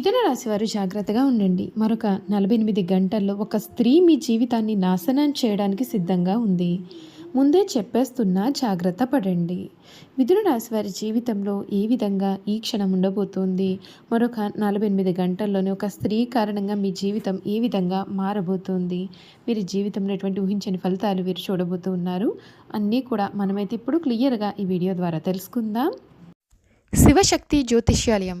మిథున రాశి వారు జాగ్రత్తగా ఉండండి. మరొక నలభై ఎనిమిది గంటల్లో ఒక స్త్రీ మీ జీవితాన్ని నాశనం చేయడానికి సిద్ధంగా ఉంది. ముందే చెప్పేస్తున్నా జాగ్రత్త పడండి. మిథున రాశి వారి జీవితంలో ఏ విధంగా ఈ క్షణం ఉండబోతోంది? మరొక నలభై ఎనిమిది గంటల్లోనే ఒక స్త్రీ కారణంగా మీ జీవితం ఏ విధంగా మారబోతోంది? వీరి జీవితంలో ఎటువంటి ఊహించని ఫలితాలు వీరు చూడబోతూ ఉన్నారు. అన్నీ కూడా మనమైతే ఇప్పుడు క్లియర్గా ఈ వీడియో ద్వారా తెలుసుకుందాం. శివశక్తి జ్యోతిష్యాలయం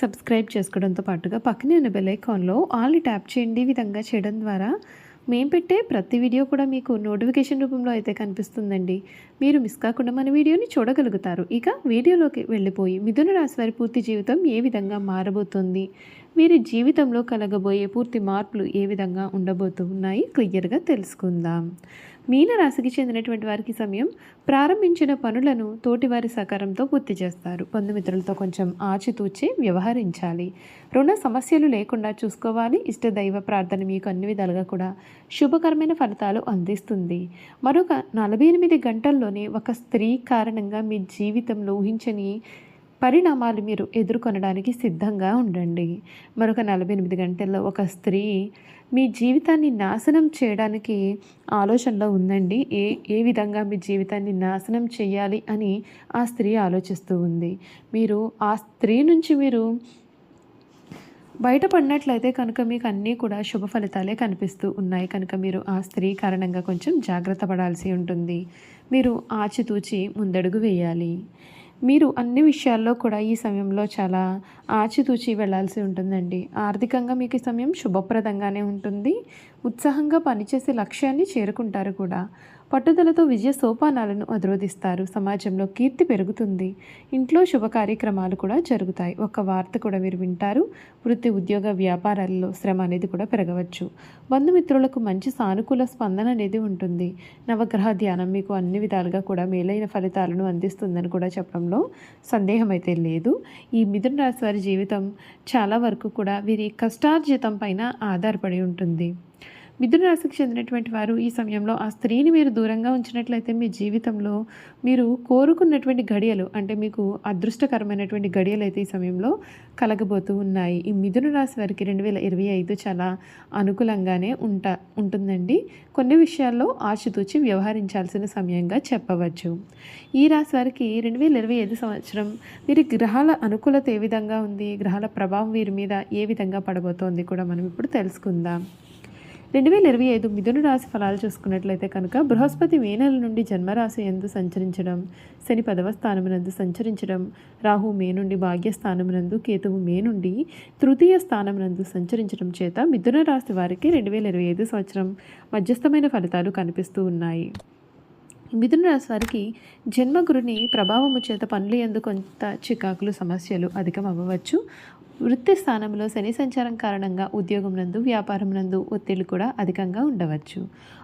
సబ్స్క్రైబ్ చేసుకోవడంతో పాటుగా పక్కనే ఉన్న బెల్ ఐకాన్లో ఆల్ని ట్యాప్ చేయండి విధంగా చేయడం ద్వారా. మేము పెట్టే ప్రతి వీడియో కూడా మీకు నోటిఫికేషన్ రూపంలో అయితే కనిపిస్తుందండి. మీరు మిస్ కాకుండా మన వీడియోని చూడగలుగుతారు. ఇక వీడియోలోకి వెళ్ళిపోయి మిథున రాశి వారి పూర్తి జీవితం ఏ విధంగా మారబోతుంది? వీరి జీవితంలో కలగబోయే పూర్తి మార్పులు ఏ విధంగా ఉండబోతూ ఉన్నాయి క్లియర్గా తెలుసుకుందాం. మీనరాశికి చెందినటువంటి వారికి సమయం ప్రారంభించిన పనులను తోటివారి సహకారంతో పూర్తి చేస్తారు. బంధుమిత్రులతో కొంచెం ఆచితూచి వ్యవహరించాలి. రుణ సమస్యలు లేకుండా చూసుకోవాలి. ఇష్ట దైవ ప్రార్థన మీకు అన్ని విధాలుగా కూడా శుభకరమైన ఫలితాలు అందిస్తుంది. మరొక నలభై ఎనిమిది గంటల్లోనే ఒక స్త్రీ కారణంగా మీ జీవితంలో ఊహించని పరిణామాలు మీరు ఎదుర్కొనడానికి సిద్ధంగా ఉండండి. మరొక నలభై ఎనిమిది గంటల్లో ఒక స్త్రీ మీ జీవితాన్ని నాశనం చేయడానికి ఆలోచనలో ఉందండి. ఏ ఏ విధంగా మీ జీవితాన్ని నాశనం చేయాలి అని ఆ స్త్రీ ఆలోచిస్తూ ఉంది. మీరు ఆ స్త్రీ నుంచి మీరు బయటపడినట్లయితే కనుక మీకు అన్నీ కూడా శుభ ఫలితాలే కనిపిస్తూ ఉన్నాయి. కనుక మీరు ఆ స్త్రీ కారణంగా కొంచెం జాగ్రత్త పడాల్సి ఉంటుంది. మీరు ఆచితూచి ముందడుగు వేయాలి. మీరు అన్ని విషయాల్లో కూడా ఈ సమయంలో చాలా ఆచితూచి వెళ్ళాల్సి ఉంటుందండి. ఆర్థికంగా మీకు ఈ సమయం శుభప్రదంగానే ఉంటుంది. ఉత్సాహంగా పనిచేసే లక్ష్యాన్ని చేరుకుంటారు కూడా. పట్టుదలతో విజయ సోపానాలను అధిరోధిస్తారు. సమాజంలో కీర్తి పెరుగుతుంది. ఇంట్లో శుభ కార్యక్రమాలు కూడా జరుగుతాయి. ఒక వార్త కూడా మీరు వింటారు. వృత్తి ఉద్యోగ వ్యాపారాల్లో శ్రమ అనేది కూడా పెరగవచ్చు. బంధుమిత్రులకు మంచి సానుకూల స్పందన అనేది ఉంటుంది. నవగ్రహ ధ్యానం మీకు అన్ని విధాలుగా కూడా మేలైన ఫలితాలను అందిస్తుందని కూడా చెప్పడంలో సందేహం అయితే లేదు. ఈ మిథున రాశి వారి జీవితం చాలా వరకు కూడా వీరి కష్టార్జితం పైన ఆధారపడి ఉంటుంది. మిథున రాశికి చెందినటువంటి వారు ఈ సమయంలో ఆ స్త్రీని మీరు దూరంగా ఉంచినట్లయితే మీ జీవితంలో మీరు కోరుకున్నటువంటి గడియలు అంటే మీకు అదృష్టకరమైనటువంటి గడియలు అయితే ఈ సమయంలో కలగబోతూ ఉన్నాయి. ఈ మిథున రాశి వారికి రెండు వేల ఇరవై ఐదు చాలా అనుకూలంగానే ఉంటా ఉంటుందండి. కొన్ని విషయాల్లో ఆచితూచి వ్యవహరించాల్సిన సమయంగా చెప్పవచ్చు. ఈ రాశి వారికి రెండు వేల ఇరవై ఐదు సంవత్సరం వీరి గ్రహాల అనుకూలత ఏ విధంగా ఉంది? గ్రహాల ప్రభావం వీరి మీద ఏ విధంగా పడబోతోంది కూడా మనం ఇప్పుడు తెలుసుకుందాం. రెండు వేల ఇరవై ఐదు మిథున రాశి ఫలాలు చూసుకున్నట్లయితే కనుక బృహస్పతి మే నెల నుండి జన్మరాశి ఎందు సంచరించడం శని పదవ స్థానమునందు సంచరించడం రాహు మే నుండి భాగ్యస్థానమునందు కేతువు మే నుండి తృతీయ స్థానమునందు సంచరించడం చేత మిథున రాశి వారికి రెండు వేల ఇరవై ఐదు సంవత్సరం మధ్యస్థమైన ఫలితాలు కనిపిస్తూ ఉన్నాయి. మిథున రాశి వారికి జన్మగురుని ప్రభావము చేత పనులు ఎందు కొంత చికాకులు సమస్యలు అధికం అవ్వవచ్చు వృత్తి స్థానంలో శని సంచారం కారణంగా ఉద్యోగం నందు వ్యాపారం నందు ఒత్తిళ్ళు కూడా అధికంగా ఉండవచ్చు.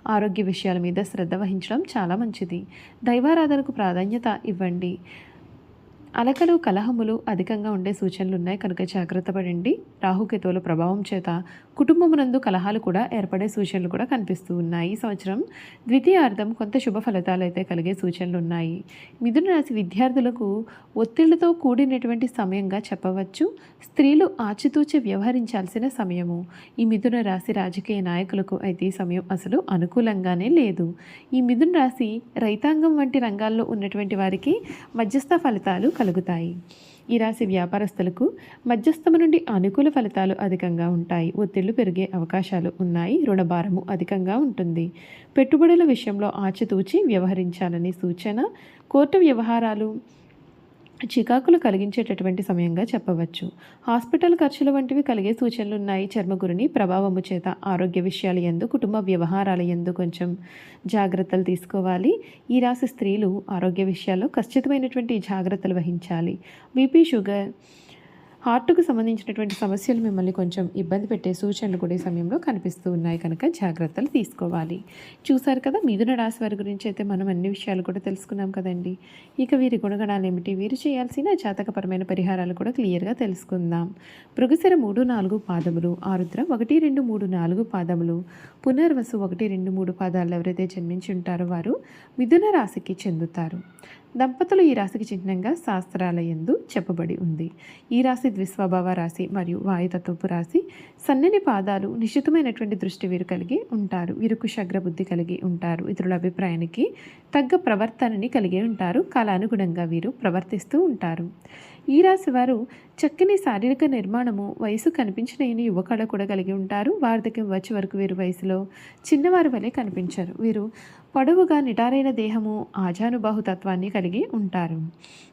ఆరోగ్య విషయాల మీద శ్రద్ధ వహించడం చాలా మంచిది. దైవారాధనకు ప్రాధాన్యత ఇవ్వండి. అలకలు కలహములు అధికంగా ఉండే సూచనలు ఉన్నాయి కనుక జాగ్రత్త పడండి. రాహుకేతువుల ప్రభావం చేత కుటుంబమునందు కలహాలు కూడా ఏర్పడే సూచనలు కూడా కనిపిస్తూ ఉన్నాయి. ఈ సంవత్సరం ద్వితీయార్థం కొంత శుభ ఫలితాలు అయితే కలిగే సూచనలు ఉన్నాయి మిథున రాశి విద్యార్థులకు ఒత్తిళ్ళతో కూడినటువంటి సమయంగా చెప్పవచ్చు. స్త్రీలు ఆచితూచి వ్యవహరించాల్సిన సమయము. ఈ మిథున రాశి రాజకీయ నాయకులకు అయితే ఈ సమయం అసలు అనుకూలంగానే లేదు. ఈ మిథున రాశి రైతాంగం వంటి రంగాల్లో ఉన్నటువంటి వారికి మధ్యస్థ ఫలితాలు కలుగుతాయి. ఈ రాశి వ్యాపారస్తులకు మధ్యస్థము నుండి అనుకూల ఫలితాలు అధికంగా ఉంటాయి. ఒత్తిళ్ళు పెరిగే అవకాశాలు ఉన్నాయి. రుణభారము అధికంగా ఉంటుంది. పెట్టుబడుల విషయంలో ఆచితూచి వ్యవహరించాలని సూచన. కోర్టు వ్యవహారాలు చికాకులు కలిగించేటటువంటి సమయంగా చెప్పవచ్చు. హాస్పిటల్ ఖర్చుల వంటివి కలిగే సూచనలు ఉన్నాయి చర్మగురిని ప్రభావము చేత ఆరోగ్య విషయాలు ఎందు కుటుంబ వ్యవహారాల ఎందు కొంచెం జాగ్రత్తలు తీసుకోవాలి. ఈ రాశి స్త్రీలు ఆరోగ్య విషయాల్లో ఖచ్చితమైనటువంటి జాగ్రత్తలు వహించాలి. బీపీ షుగర్ హార్ట్కు సంబంధించినటువంటి సమస్యలు మిమ్మల్ని కొంచెం ఇబ్బంది పెట్టే సూచనలు కూడా ఈ సమయంలో కనిపిస్తూ ఉన్నాయి. కనుక జాగ్రత్తలు తీసుకోవాలి. చూసారు కదా మిథున రాశి వారి గురించి అయితే మనం అన్ని విషయాలు కూడా తెలుసుకున్నాం కదండి. ఇక వీరి గుణగణాలు ఏమిటి? వీరు చేయాల్సిన జాతకపరమైన పరిహారాలు కూడా క్లియర్గా తెలుసుకుందాం. మృగశిర మూడు నాలుగు పాదములు ఆరుద్ర ఒకటి రెండు మూడు నాలుగు పాదములు పునర్వసు ఒకటి రెండు మూడు పాదాలు ఎవరైతే జన్మించి ఉంటారో వారు మిథున రాశికి చెందుతారు. దంపతులు ఈ రాశికి చిహ్నంగా శాస్త్రాల ఎందు చెప్పబడి ఉంది. ఈ రాశి ద్విస్వభావ రాశి మరియు వాయుతత్వపు రాశి సన్నని పాదాలు నిశితమైనటువంటి దృష్టి వీరు కలిగి ఉంటారు. వీరు కుశగ్ర బుద్ధి కలిగి ఉంటారు. ఇతరుల అభిప్రాయానికి తగ్గ ప్రవర్తనని కలిగి ఉంటారు. కాలానుగుణంగా వీరు ప్రవర్తిస్తూ ఉంటారు. ఈ రాశి వారు చక్కని శారీరక నిర్మాణము వయసు కనిపించిన యువ కూడా కలిగి ఉంటారు. వార్ధక్యం వచ్చే వరకు వీరు వయసులో చిన్నవారి వలె కనిపించరు. వీరు పొడవుగా నిటారైన దేహము ఆజానుబాహు తత్వాన్ని కలిగి ఉంటారు.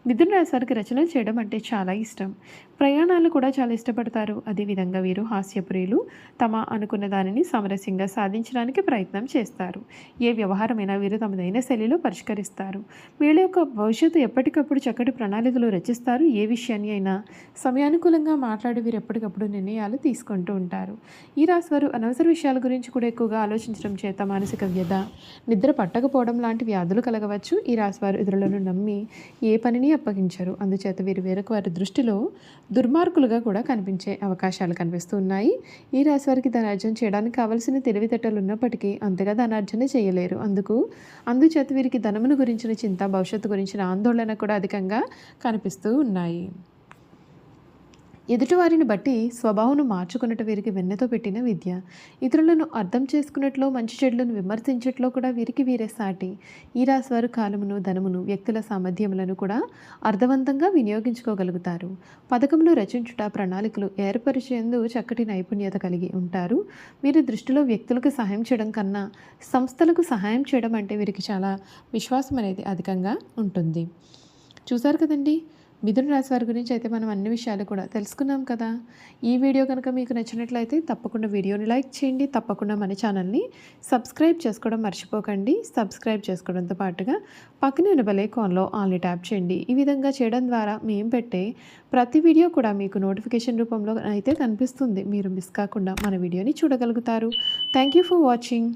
మిథున రాశి వారికి రచనలు చేయడం అంటే చాలా ఇష్టం. ప్రయాణాలు కూడా చాలా ఇష్టపడతారు. అదేవిధంగా వీరు హాస్యప్రియులు. తమ అనుకున్న దానిని సామరస్యంగా సాధించడానికి ప్రయత్నం చేస్తారు. ఏ వ్యవహారమైనా వీరు తమదైన శైలిలో పరిష్కరిస్తారు. వీళ్ళ యొక్క భవిష్యత్తు ఎప్పటికప్పుడు చక్కటి ప్రణాళికలు రచిస్తారు. ఏ విషయాన్ని అయినా సమయానుకూలంగా మాట్లాడి వీరు ఎప్పటికప్పుడు నిర్ణయాలు తీసుకుంటూ ఉంటారు. ఈ రాశి వారు అనవసర విషయాల గురించి కూడా ఎక్కువగా ఆలోచించడం చేత మానసిక వ్యధ నిద్ర పట్టకపోవడం లాంటి వ్యాధులు కలగవచ్చు. ఈ రాశివారు ఇతరులను నమ్మి ఏ పనిని అప్పగించరు. అందుచేత వీరు వేరొక వారి దృష్టిలో దుర్మార్గులుగా కూడా కనిపించే అవకాశాలు కనిపిస్తూ ఉన్నాయి. ఈ రాశి వారికి ధనార్జన చేయడానికి కావలసిన తెలివితేటలు ఉన్నప్పటికీ అంతగా ధనార్జన చేయలేరు. అందుకు అందుచేత వీరికి ధనమును గురించిన చింత భవిష్యత్తు గురించిన ఆందోళన కూడా అధికంగా కనిపిస్తూ ఉన్నాయి. ఎదుటివారిని బట్టి స్వభావను మార్చుకున్నట వీరికి వెన్నెతో పెట్టిన విద్య. ఇతరులను అర్థం చేసుకున్నట్లో మంచి చెడులను విమర్శించట్లో కూడా వీరికి వీరే సాటి. ఈ కాలమును ధనమును వ్యక్తుల సామర్థ్యములను కూడా అర్థవంతంగా వినియోగించుకోగలుగుతారు. పథకములు రచించుట ప్రణాళికలు ఏర్పరిచేందు చక్కటి నైపుణ్యత కలిగి ఉంటారు. వీరి దృష్టిలో వ్యక్తులకు సహాయం చేయడం కన్నా సంస్థలకు సహాయం చేయడం అంటే వీరికి చాలా విశ్వాసం అనేది అధికంగా ఉంటుంది. చూసారు కదండి? మిథున రాశి వారి గురించి అయితే మనం అన్ని విషయాలు కూడా తెలుసుకున్నాం కదా. ఈ వీడియో కనుక మీకు నచ్చినట్లయితే తప్పకుండా వీడియోని లైక్ చేయండి. తప్పకుండా మన ఛానల్ని సబ్స్క్రైబ్ చేసుకోవడం మర్చిపోకండి. సబ్స్క్రైబ్ చేసుకోవడంతో పాటుగా పక్కనే ఉన్న బెల్ ఐకాన్లో ట్యాప్ చేయండి. ఈ విధంగా చేయడం ద్వారా మేము పెట్టే ప్రతి వీడియో కూడా మీకు నోటిఫికేషన్ రూపంలో అయితే కనిపిస్తుంది. మీరు మిస్ కాకుండా మన వీడియోని చూడగలుగుతారు. Thank you for watching.